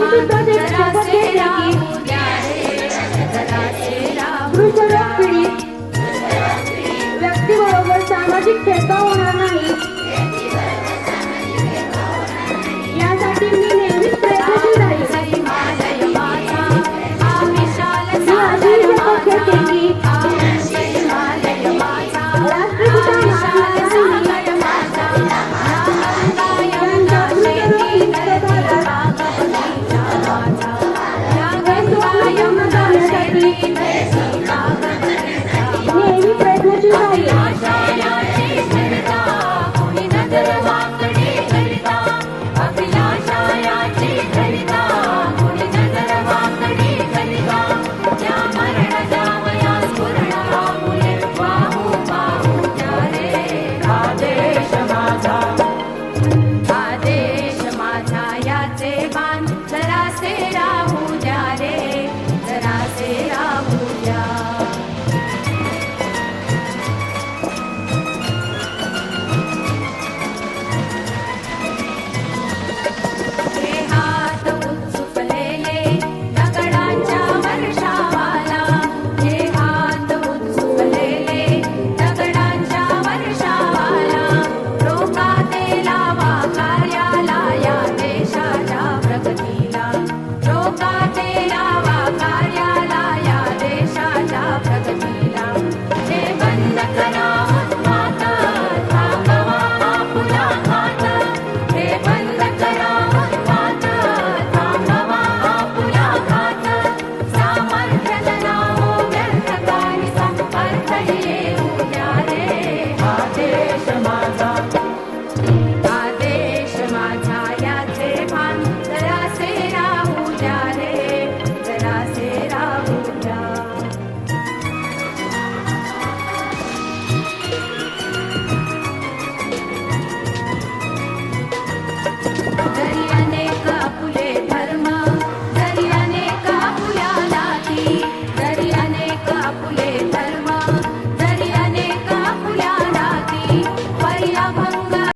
मी सुद्धा सामाजिक भेदभाव होणार नाही? Será, será, será.